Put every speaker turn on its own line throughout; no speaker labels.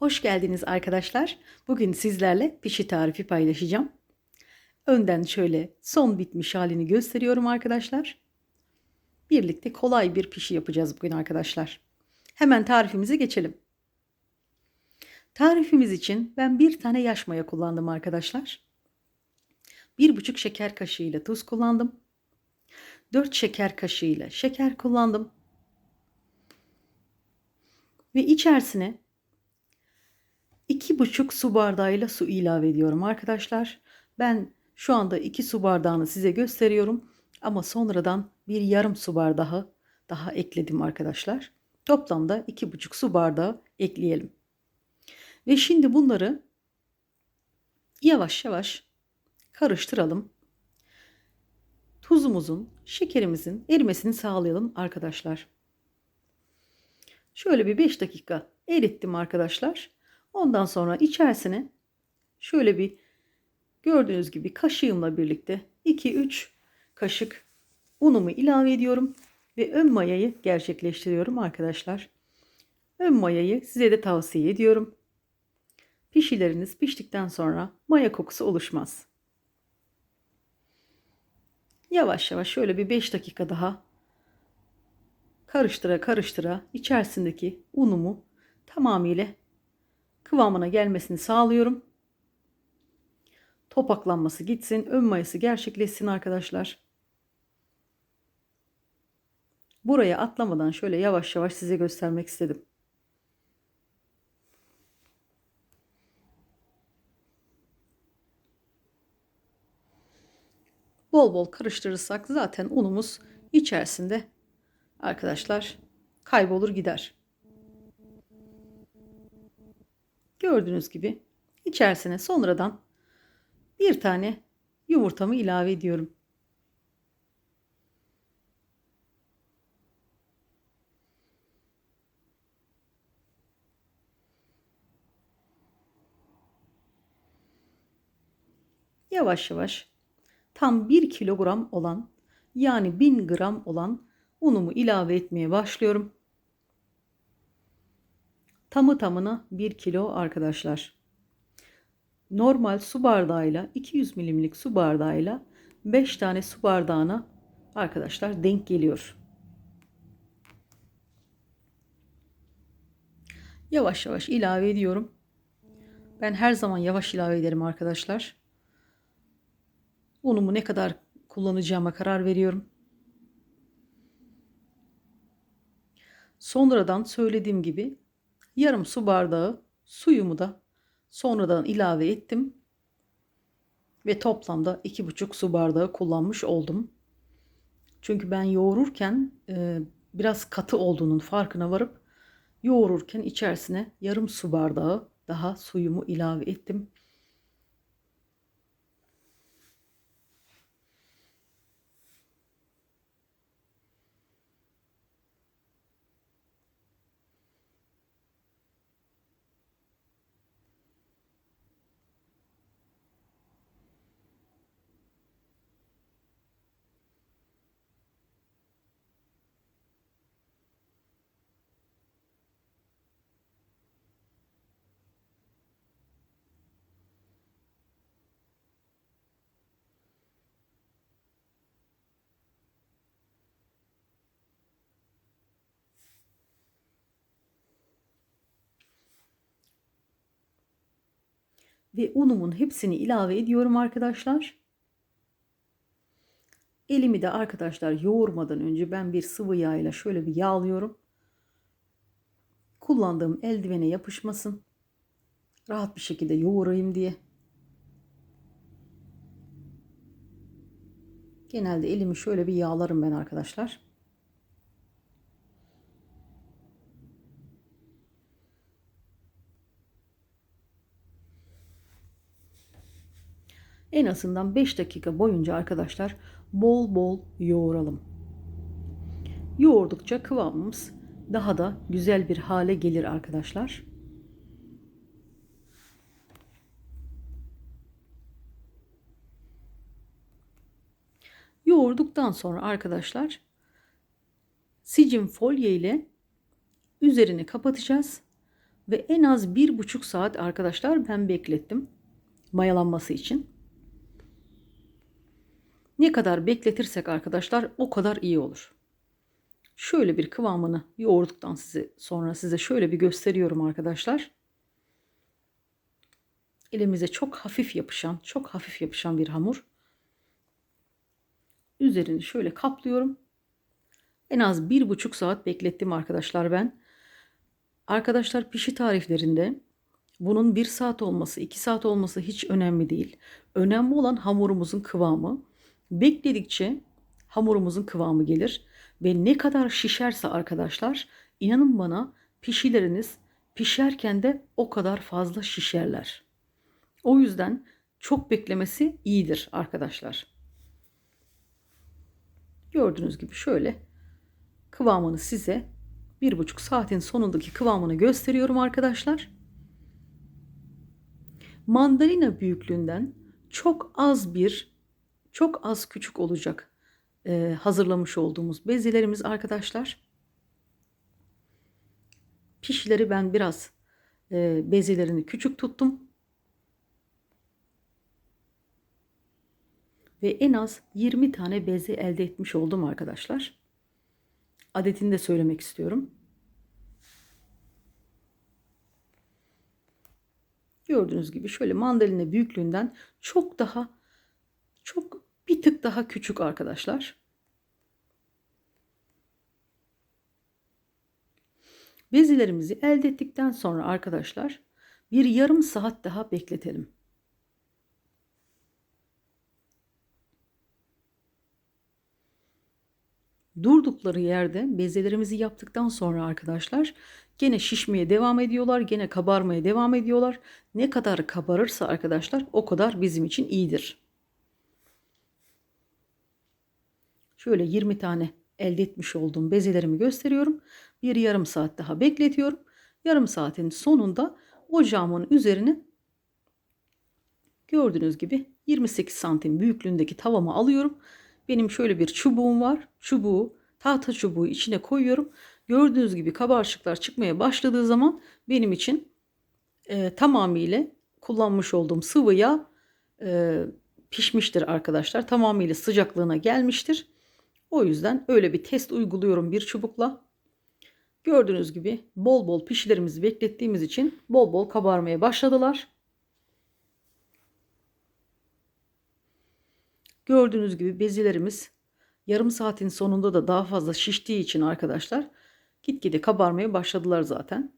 Hoş geldiniz arkadaşlar. Bugün sizlerle pişi tarifi paylaşacağım. Önden şöyle son bitmiş halini gösteriyorum arkadaşlar. Birlikte kolay bir pişi yapacağız bugün arkadaşlar. Hemen tarifimize geçelim. Tarifimiz için ben bir tane yaş maya kullandım arkadaşlar. Bir buçuk şeker kaşığı ile tuz kullandım. 4 şeker kaşığı ile şeker kullandım. Ve içerisine iki buçuk su bardağıyla su ilave ediyorum arkadaşlar. Ben şu anda 2 su bardağını size gösteriyorum. Ama sonradan bir yarım su bardağı daha ekledim arkadaşlar. Toplamda iki buçuk su bardağı ekleyelim. Ve şimdi bunları yavaş yavaş karıştıralım. Tuzumuzun, şekerimizin erimesini sağlayalım arkadaşlar. Şöyle bir 5 dakika erittim arkadaşlar. Ondan sonra içerisine şöyle bir gördüğünüz gibi kaşığımla birlikte 2-3 kaşık unumu ilave ediyorum ve ön mayayı gerçekleştiriyorum arkadaşlar. Ön mayayı size de tavsiye ediyorum. Pişileriniz piştikten sonra maya kokusu oluşmaz. Yavaş yavaş şöyle bir 5 dakika daha karıştıra karıştıra içerisindeki unumu tamamıyla kıvamına gelmesini sağlıyorum. Topaklanması gitsin, ön mayası gerçekleşsin arkadaşlar. Buraya atlamadan şöyle yavaş yavaş size göstermek istedim. Bol bol karıştırırsak zaten unumuz içerisinde arkadaşlar kaybolur gider. Gördüğünüz gibi içerisine sonradan bir tane yumurtamı ilave ediyorum. Yavaş yavaş tam 1 kilogram olan yani 1000 gram olan unumu ilave etmeye başlıyorum. Tamı tamına 1 kilo arkadaşlar. Normal su bardağıyla 200 milimlik su bardağıyla 5 tane su bardağına arkadaşlar denk geliyor. Yavaş yavaş ilave ediyorum. Ben her zaman yavaş ilave ederim arkadaşlar. Unumu ne kadar kullanacağıma karar veriyorum. Sonradan söylediğim gibi yarım su bardağı suyumu da sonradan ilave ettim. Ve toplamda iki buçuk su bardağı kullanmış oldum. Çünkü ben yoğururken e, biraz katı olduğunun farkına varıp yoğururken içerisine yarım su bardağı daha suyumu ilave ettim. Ve unumun hepsini ilave ediyorum arkadaşlar. Elimi de arkadaşlar yoğurmadan önce ben bir sıvı yağ ile şöyle bir yağlıyorum. Kullandığım eldivene yapışmasın. Rahat bir şekilde yoğurayım diye. Genelde elimi şöyle bir yağlarım ben arkadaşlar. En azından 5 dakika boyunca arkadaşlar bol bol yoğuralım. Yoğurdukça kıvamımız daha da güzel bir hale gelir arkadaşlar. Yoğurduktan sonra arkadaşlar sicim folye ile üzerini kapatacağız. Ve en az bir buçuk saat arkadaşlar ben beklettim mayalanması için. Ne kadar bekletirsek arkadaşlar o kadar iyi olur. Şöyle bir kıvamını yoğurduktan size sonra size şöyle bir gösteriyorum arkadaşlar. Elimize çok hafif yapışan, çok hafif yapışan bir hamur. Üzerini şöyle kaplıyorum. En az bir buçuk saat beklettim arkadaşlar ben. Arkadaşlar pişi tariflerinde bunun bir saat olması, iki saat olması hiç önemli değil. Önemli olan hamurumuzun kıvamı. Bekledikçe hamurumuzun kıvamı gelir. Ve ne kadar şişerse arkadaşlar inanın bana pişileriniz pişerken de o kadar fazla şişerler. O yüzden çok beklemesi iyidir arkadaşlar. Gördüğünüz gibi şöyle kıvamını size bir buçuk saatin sonundaki kıvamını gösteriyorum arkadaşlar. Mandalina büyüklüğünden çok az bir, çok az küçük olacak e, hazırlamış olduğumuz bezelerimiz arkadaşlar. Pişileri ben biraz e, bezelerini küçük tuttum. Ve en az 20 tane beze elde etmiş oldum arkadaşlar. Adetini de söylemek istiyorum. Gördüğünüz gibi şöyle mandalina büyüklüğünden çok daha çok bir tık daha küçük arkadaşlar. Bezilerimizi elde ettikten sonra arkadaşlar bir yarım saat daha bekletelim. Durdukları yerde bezelerimizi yaptıktan sonra arkadaşlar gene şişmeye devam ediyorlar. Gene kabarmaya devam ediyorlar. Ne kadar kabarırsa arkadaşlar o kadar bizim için iyidir. Şöyle 20 tane elde etmiş olduğum bezelerimi gösteriyorum. Bir yarım saat daha bekletiyorum. Yarım saatin sonunda ocağımın üzerine gördüğünüz gibi 28 santim büyüklüğündeki tavamı alıyorum. Benim şöyle bir çubuğum var. Çubuğu tahta çubuğu içine koyuyorum. Gördüğünüz gibi kabarcıklar çıkmaya başladığı zaman benim için e, tamamıyla kullanmış olduğum sıvı yağ e, pişmiştir arkadaşlar. Tamamıyla sıcaklığına gelmiştir. O yüzden öyle bir test uyguluyorum bir çubukla. Gördüğünüz gibi bol bol pişilerimizi beklettiğimiz için bol bol kabarmaya başladılar. Gördüğünüz gibi bezilerimiz yarım saatin sonunda da daha fazla şiştiği için arkadaşlar gitgide kabarmaya başladılar zaten.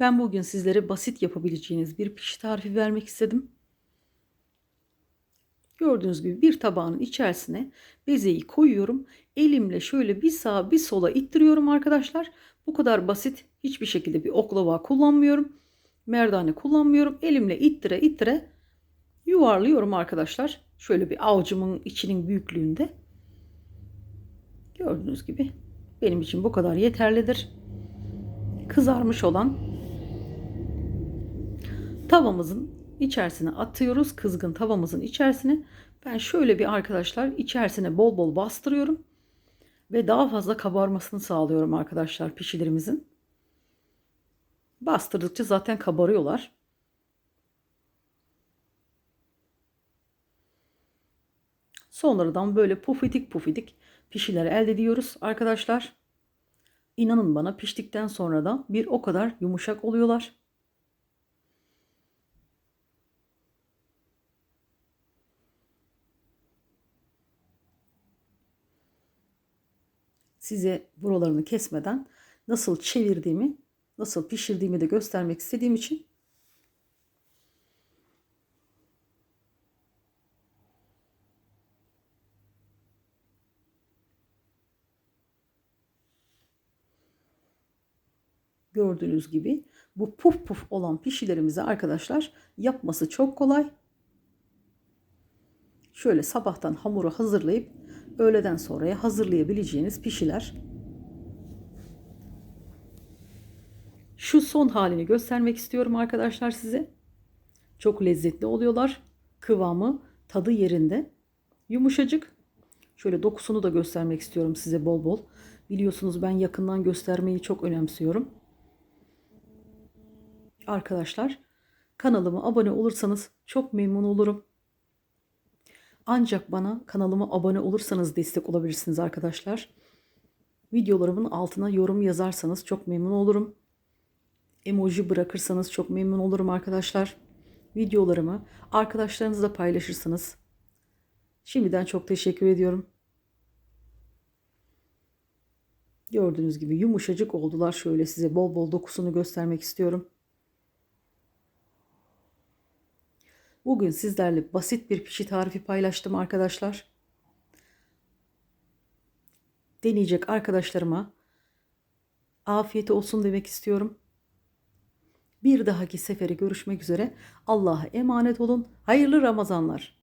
Ben bugün sizlere basit yapabileceğiniz bir pişi tarifi vermek istedim. Gördüğünüz gibi bir tabağın içerisine bezeyi koyuyorum. Elimle şöyle bir sağa bir sola ittiriyorum arkadaşlar. Bu kadar basit. Hiçbir şekilde bir oklava kullanmıyorum. Merdane kullanmıyorum. Elimle ittire ittire yuvarlıyorum arkadaşlar. Şöyle bir avucumun içinin büyüklüğünde. Gördüğünüz gibi benim için bu kadar yeterlidir. Kızarmış olan tavamızın içerisine atıyoruz. Kızgın tavamızın içerisine. Ben şöyle bir arkadaşlar içerisine bol bol bastırıyorum. Ve daha fazla kabarmasını sağlıyorum arkadaşlar pişilerimizin. Bastırdıkça zaten kabarıyorlar. Sonradan böyle pufidik pufidik pişiler elde ediyoruz arkadaşlar. İnanın bana piştikten sonra da bir o kadar yumuşak oluyorlar. Size buralarını kesmeden nasıl çevirdiğimi, nasıl pişirdiğimi de göstermek istediğim için Gördüğünüz gibi bu puf puf olan pişilerimizi arkadaşlar yapması çok kolay. Şöyle sabahtan hamuru hazırlayıp öğleden sonraya hazırlayabileceğiniz pişiler. Şu son halini göstermek istiyorum arkadaşlar size. Çok lezzetli oluyorlar. Kıvamı, tadı yerinde. Yumuşacık. Şöyle dokusunu da göstermek istiyorum size bol bol. Biliyorsunuz ben yakından göstermeyi çok önemsiyorum. Arkadaşlar kanalıma abone olursanız çok memnun olurum. Ancak bana kanalıma abone olursanız destek olabilirsiniz arkadaşlar. Videolarımın altına yorum yazarsanız çok memnun olurum. Emoji bırakırsanız çok memnun olurum arkadaşlar. Videolarımı arkadaşlarınızla paylaşırsanız şimdiden çok teşekkür ediyorum. Gördüğünüz gibi yumuşacık oldular. Şöyle size bol bol dokusunu göstermek istiyorum. Bugün sizlerle basit bir pişi tarifi paylaştım arkadaşlar. Deneyecek arkadaşlarıma afiyet olsun demek istiyorum. Bir dahaki sefere görüşmek üzere. Allah'a emanet olun. Hayırlı Ramazanlar.